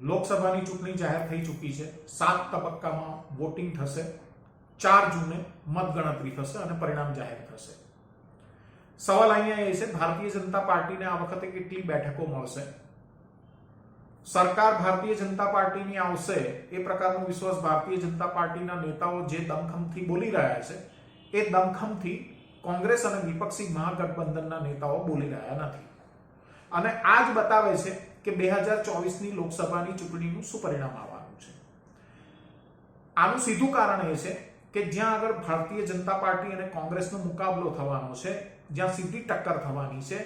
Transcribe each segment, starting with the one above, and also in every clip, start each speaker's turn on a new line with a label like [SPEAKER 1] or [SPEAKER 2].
[SPEAKER 1] લોકસભાની ચૂંટણી જાહેર થઈ ચૂકી છે. સાત તબક્કામાં વોટિંગ થશે. ચાર જૂને મતગણતરી થશે અને પરિણામ જાહેર થશે. સવાલ અહીંયા એ છે, ભારતીય જનતા પાર્ટીને આ વખતે કેટલી બેઠકો મળશે? સરકાર ભારતીય જનતા પાર્ટીની આવશે એ પ્રકારનો વિશ્વાસ ભારતીય જનતા પાર્ટીના નેતાઓ જે દમખમથી બોલી રહ્યા છે, એ દમખમથી કોંગ્રેસ અને વિપક્ષી મહાગઠબંધનના નેતાઓ બોલી રહ્યા નથી. અને આ જ બતાવે છે કે બે હજાર ચોવીસની લોકસભાની ચૂંટણીનું શું પરિણામ આવવાનું છે? આનું સીધું કારણ એ છે કે જ્યાં આગળ ભારતીય જનતા પાર્ટી અને કોંગ્રેસનો મુકાબલો થવાનો છે, જ્યાં સીધી ટક્કર થવાની છે,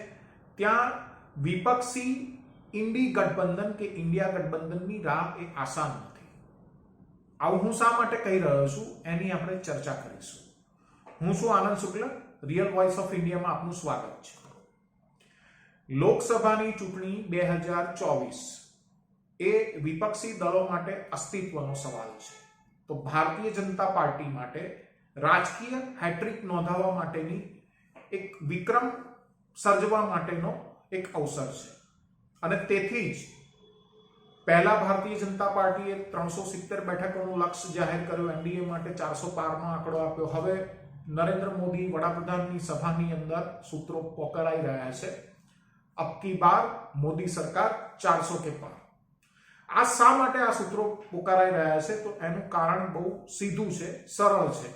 [SPEAKER 1] ત્યાં વિપક્ષી ઇન્ડી ગઠબંધન કે ઇન્ડિયા ગઠબંધનની રાહ એ આસાન નથી. આવું હું શા માટે કહી રહ્યો છું? એની આપણે ચર્ચા કરીશું. હું છું Anand Shukla real voice of ઇન્ડિયામાં આપનું સ્વાગત છે. લોકસભાની ચૂંટણી બે હજાર ચોવીસ એ વિપક્ષી દળો માટે અસ્તિત્વનો સવાલ છે. તો ભારતીય જનતા પાર્ટી માટે રાજકીય હેટ્રિક નોંધાવવા માટેની એક વિક્રમ સર્જવા માટેનો એક અવસર છે. અને તેથી જ પહેલા ભારતીય જનતા પાર્ટીએ ત્રણસો સિત્તેર બેઠકોનું લક્ષ્ય જાહેર કર્યું, એનડીએ માટે ચારસો પારનો આંકડો આપ્યો. હવે નરેન્દ્ર મોદી વડાપ્રધાનની સભાની અંદર સૂત્રો પોકરાઈ રહ્યા છે. અબકી બાર મોદી સરકાર ચારસો કે પાર આ શા માટે આ સૂત્રો પોકારાઈ રહ્યા છે તો એનું કારણ બહુ સીધું છે સરળ છે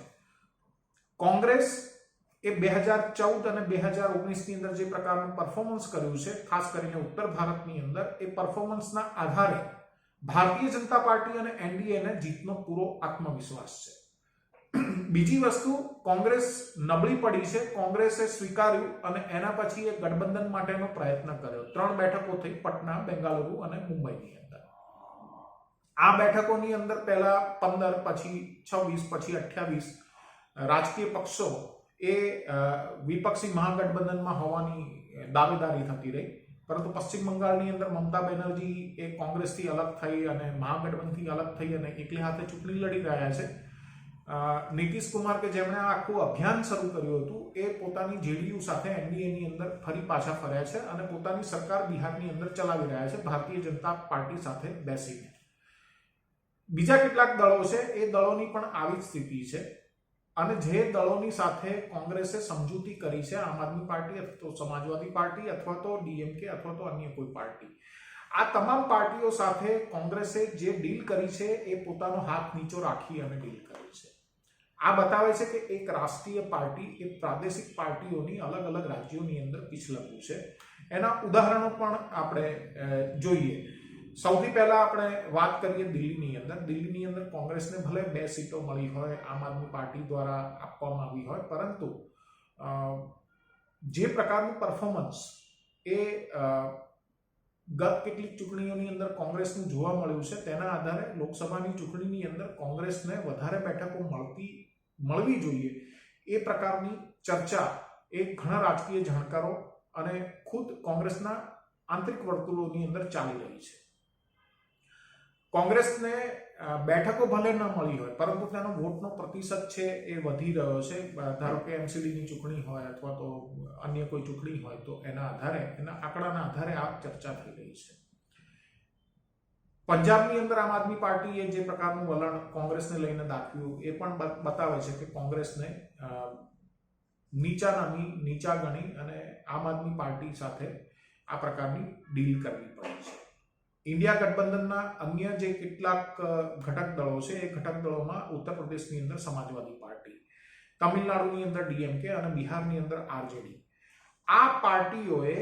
[SPEAKER 1] કોંગ્રેસ એ બે હજાર ચૌદ અને બે હજાર ઓગણીસની અંદર જે પ્રકારનું પરફોર્મન્સ કર્યું છે, ખાસ કરીને ઉત્તર ભારતની અંદર, એ પરફોર્મન્સના આધારે ભારતીય જનતા પાર્ટી અને એનડીએને જીતનો પૂરો આત્મવિશ્વાસ છે। બીજી વસ્તુ, કોંગ્રેસ નબળી પડી છે. કોંગ્રેસે સ્વીકાર્યું અને એના પછી એ ગઠબંધન માટેનો પ્રયત્ન કર્યો. ત્રણ બેઠકો થઈ પટના, બેંગાલુરુ અને મુંબઈની અંદર. આ બેઠકોની અંદર પહેલા પંદર, પછી છવ્વીસ, પછી અઠ્યાવીસ રાજકીય પક્ષો એ વિપક્ષી મહાગઠબંધનમાં હોવાની દાવેદારી થતી રહી. પરંતુ પશ્ચિમ બંગાળની અંદર મમતા બેનર્જી એ કોંગ્રેસથી અલગ થઈ અને મહાગઠબંધનથી અલગ થઈ અને એકલી હાથે ચૂંટણી લડી રહ્યા છે. નીતિશ કુમાર કે જેમણે આખું અભિયાન શરૂ કર્યું હતું, એ પોતાની જેડીયુ સાથે એનડીએની અંદર ફરી પાછા ફર્યા છે અને પોતાની સરકાર બિહારની અંદર ચલાવી રહ્યા છે, ભારતીય જનતા પાર્ટી સાથે બેસીને. બીજા કેટલાક દળો છે, એ દળોની પણ આવી જ સ્થિતિ છે. અને જે દળોની સાથે કોંગ્રેસે સમજૂતી કરી છે, આમ આદમી પાર્ટી અથવા તો સમાજવાદી પાર્ટી અથવા તો ડીએમકે અથવા તો અન્ય કોઈ પાર્ટી. આ તમામ પાર્ટીઓ સાથે કોંગ્રેસે જે ડીલ કરી છે, એ પોતાનો હાથ નીચો રાખી અને ડીલ કરી છે. આ બતાવે છે કે એક રાષ્ટ્રીય પાર્ટી એ પ્રાદેશિક પાર્ટીઓની અલગ અલગ રાજ્યોની અંદર પીછલવું છે. એના ઉદાહરણો પણ આપણે જોઈએ. સૌથી પહેલા આપણે વાત કરીએ દિલ્હીની અંદર. દિલ્હીની અંદર કોંગ્રેસને ભલે બે સીટો મળી હોય, આમ આદમી પાર્ટી દ્વારા આપવામાં આવી હોય, પરંતુ જે પ્રકારનું પરફોર્મન્સ એ ગત કેટલીક ચૂંટણીઓની અંદર કોંગ્રેસનું જોવા મળ્યું છે, તેના આધારે લોકસભાની ચૂંટણીની અંદર કોંગ્રેસને વધારે બેઠકો મળતી મળવી જોઈએ. એ પ્રકારની ચર્ચા એ ઘણા રાજકીય જાણકારો અને ખુદ કોંગ્રેસના આંતરિક વર્તુળોની અંદર ચાલી રહી છે. કોંગ્રેસને બેઠકો ભલે ન મળી હોય, પરંતુ તેનો વોટનો પ્રતિશત છે એ વધી રહ્યો છે. ધારો કે એમસીડીની ચૂંટણી હોય અથવા તો અન્ય કોઈ ચૂંટણી હોય, તો એના આધારે, એના આંકડાના આધારે આ ચર્ચા થઈ રહી છે. પંજાબની અંદર આમ આદમી પાર્ટીએ જે પ્રકારનું વલણ કોંગ્રેસને લઈને દાખવ્યું, એ પણ બતાવે છે કે કોંગ્રેસને નીચા નામી નીચા ગણી અને આમ આદમી પાર્ટી સાથે આ પ્રકારની ડીલ કરવી પડે છે. ઇન્ડિયા ગઠબંધનના અન્ય જે કેટલાક ઘટક દળો છે, એ ઘટક દળોમાં ઉત્તર પ્રદેશની અંદર સમાજવાદી પાર્ટી, તમિલનાડુની અંદર ડીએમકે અને બિહારની અંદર આરજેડી. આ પાર્ટીઓએ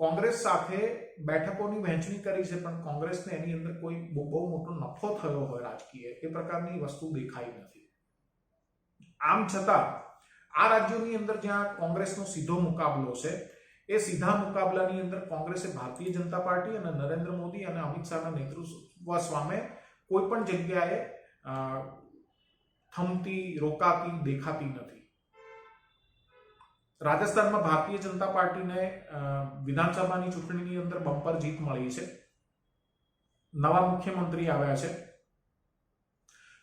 [SPEAKER 1] કોંગ્રેસ સાથે બેઠકોની વહેંચણી કરી છે, પણ કોંગ્રેસને એની અંદર કોઈ બહુ મોટો નફો થયો હોય રાજકીય, એ પ્રકારની વસ્તુ દેખાઈ નથી. આમ છતાં, આ રાજ્યોની અંદર જ્યાં કોંગ્રેસનો સીધો મુકાબલો છે, એ સીધા મુકાબલાની અંદર કોંગ્રેસે ભારતીય જનતા પાર્ટી અને નરેન્દ્ર મોદી અને અમિત શાહના નેતૃત્વ સામે કોઈ પણ જગ્યાએ થમતી, રોકાતી, દેખાતી નથી. રાજસ્થાનમાં ભારતીય જનતા પાર્ટીને વિધાનસભાની ચૂંટણીની અંદર બમ્પર જીત મળી છે. નવા મુખ્યમંત્રી આવ્યા છે.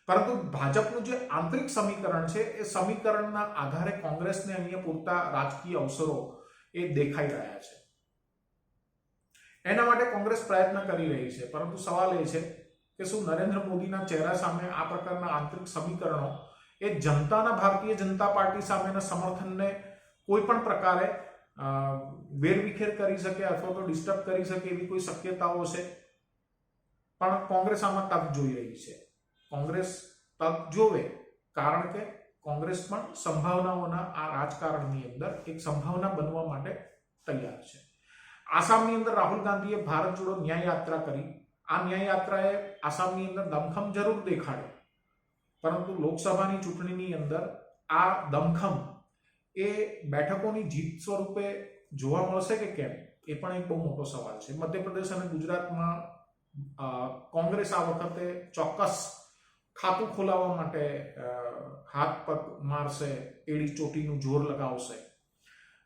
[SPEAKER 1] પરંતુ ભાજપનું જે આંતરિક સમીકરણ છે, એ સમીકરણના આધારે કોંગ્રેસને અહીંયા પૂરતા રાજકીય અવસરો એ દેખાઈ રહ્યા છે. એના માટે કોંગ્રેસ પ્રયત્ન કરી રહી છે, પરંતુ સવાલ એ છે કે શું નરેન્દ્ર મોદીના ચહેરા સામે આ પ્રકારના આંતરિક સમીકરણો એ જનતાના ભારતીય જનતા પાર્ટી સામેના સમર્થનને કોઈ પણ પ્રકારે વેરવિખેર કરી શકે અથવા તો ડિસ્ટર્બ કરી શકે એવી કોઈ શક્યતાઓ છે પણ કોંગ્રેસ આમાં તક જોઈ રહી છે. કોંગ્રેસ તક જોવે કારણ કે કોંગ્રેસ પણ સંભાવનાઓના આ રાજકારણની અંદર એક સંભાવના બનવા માટે તૈયાર છે. આસામની અંદર રાહુલ ગાંધીએ ભારત જોડો ન્યાય યાત્રા કરી. આ ન્યાય યાત્રાએ આસામની અંદર દમખમ જરૂર દેખાડ્યો. પરંતુ લોકસભાની ચૂંટણીની અંદર આ દમખમ એ બેઠકોની જીત સ્વરૂપે જોવા મળશે કે કેમ? એ પણ એક બહુ મોટો સવાલ છે. મધ્યપ્રદેશ અને ગુજરાતમાં કોંગ્રેસ આ વખતે ચોક્કસ ખાતું ખોલાવવા માટે હાથ પગ મારશે, એડી ચોટીનું જોર લગાવશે.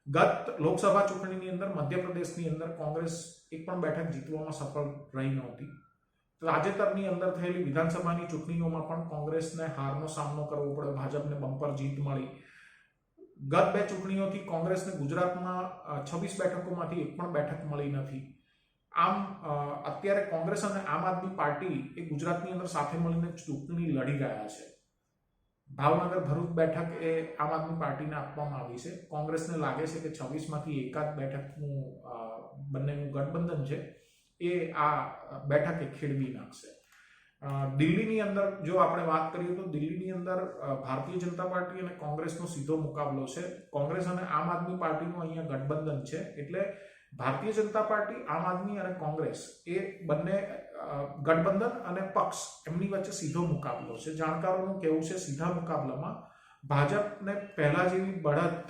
[SPEAKER 1] ગત લોકસભા ચૂંટણીની અંદર, મધ્યપ્રદેશની અંદર કોંગ્રેસ એક પણ બેઠક જીતવામાં સફળ રહી નહોતી. તાજેતરની અંદર થયેલી વિધાનસભાની ચૂંટણીઓમાં પણ કોંગ્રેસને હારનો સામનો કરવો પડ્યો. ભાજપને બમ્પર જીત મળી. ગત બે ચૂંટણીઓથી કોંગ્રેસને ગુજરાતમાં છવ્વીસ બેઠકોમાંથી એક પણ બેઠક મળી નથી. આમ અત્યારે કોંગ્રેસ અને આમ આદમી પાર્ટી એ ગુજરાતની અંદર સાથે મળીને ચૂંટણી લડી રહ્યા છે. ભાવનગર ભરૂચ બેઠક એ આમ આદમી પાર્ટીને આપવામાં આવી છે. કોંગ્રેસને લાગે છે કે છવ્વીસમાંથી એકાદ બેઠકનું બંનેનું ગઠબંધન છે. એ આ બેઠકે ખેડવી નાખશે. દિલ્હીની અંદર જો આપણે વાત કરીએ તો દિલ્હીની અંદર ભારતીય જનતા પાર્ટી અને કોંગ્રેસનો સીધો મુકાબલો છે. કોંગ્રેસ અને આમ આદમી પાર્ટીનું અહીંયા ગઠબંધન છે. એટલે ભારતીય જનતા પાર્ટી, આમ આદમી અને કોંગ્રેસ એ બંને ગઠબંધન અને પક્ષ એમની વચ્ચે સીધો મુકાબલો છે. જાણકારોનું કહેવું છે સીધા મુકાબલામાં ભાજપને પહેલા જેવી બઢત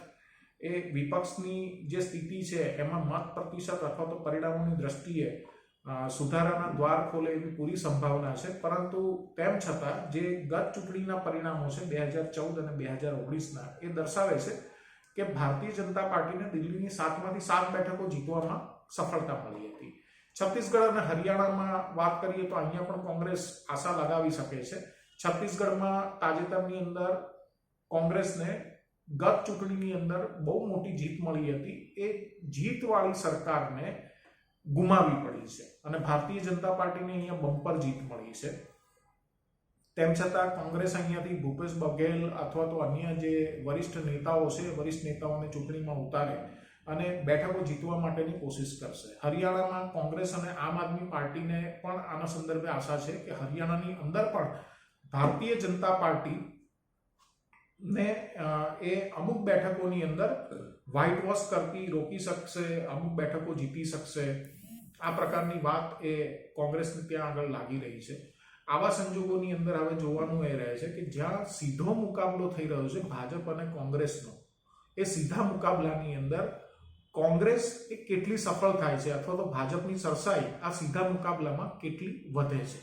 [SPEAKER 1] એ વિપક્ષની જે સ્થિતિ છે, એમાં મત પ્રતિશત અથવા તો પરિણામોની દ્રષ્ટિએ સુધારાના દ્વાર ખોલે એવી પૂરી સંભાવના છે. પરંતુ તેમ છતાં જે ગત ચૂંટણીના પરિણામો છે, બે હજાર ચૌદ અને બે હજાર ઓગણીસના, એ દર્શાવે છે કે ભારતીય જનતા પાર્ટીને દિલ્હીની સાતમાંથી સાત બેઠકો જીતવામાં સફળતા મળી હતી. છત્તીસગઢ અને હરિયાણામાં વાત કરીએ તો અહીંયા પણ કોંગ્રેસ આશા લગાવી શકે છે. છત્તીસગઢમાં તાજેતરની અંદર કોંગ્રેસને ગત ચૂંટણીની અંદર બહુ મોટી જીત મળી હતી. એ જીતવાળી સરકારને ગુમાવી પડી છે. અને ભારતીય જનતા પાર્ટીને અહીંયા બમ્પર જીત મળી છે. તેમ છતાં કોંગ્રેસ અહીંયાથી ભૂપેશ બઘેલ અથવા તો અન્ય જે વરિષ્ઠ નેતાઓ છે, વરિષ્ઠ નેતાઓને ચૂંટણીમાં ઉતારે અને બેઠકો જીતવા માટેની કોશિશ કરશે. હરિયાણામાં કોંગ્રેસ અને આમ આદમી પાર્ટીને પણ આના સંદર્ભે આશા છે કે હરિયાણાની અંદર પણ ભારતીય જનતા પાર્ટી ને એ અમુક બેઠકોની અંદર વ્હાઇટ વોશ કરતી, રોકી શકશે, અમુક બેઠકો જીતી શકશે. આ પ્રકારની વાત એ કોંગ્રેસને ત્યાં આગળ લાગી રહી છે. આવા સંજોગોની અંદર હવે જોવાનું એ રહે છે કે જ્યાં સીધો મુકાબલો થઈ રહ્યો છે ભાજપ અને કોંગ્રેસનો, એ સીધા મુકાબલાની અંદર કોંગ્રેસ એ કેટલી સફળ થાય છે અથવા તો ભાજપની સરસાઈ આ સીધા મુકાબલામાં કેટલી વધે છે.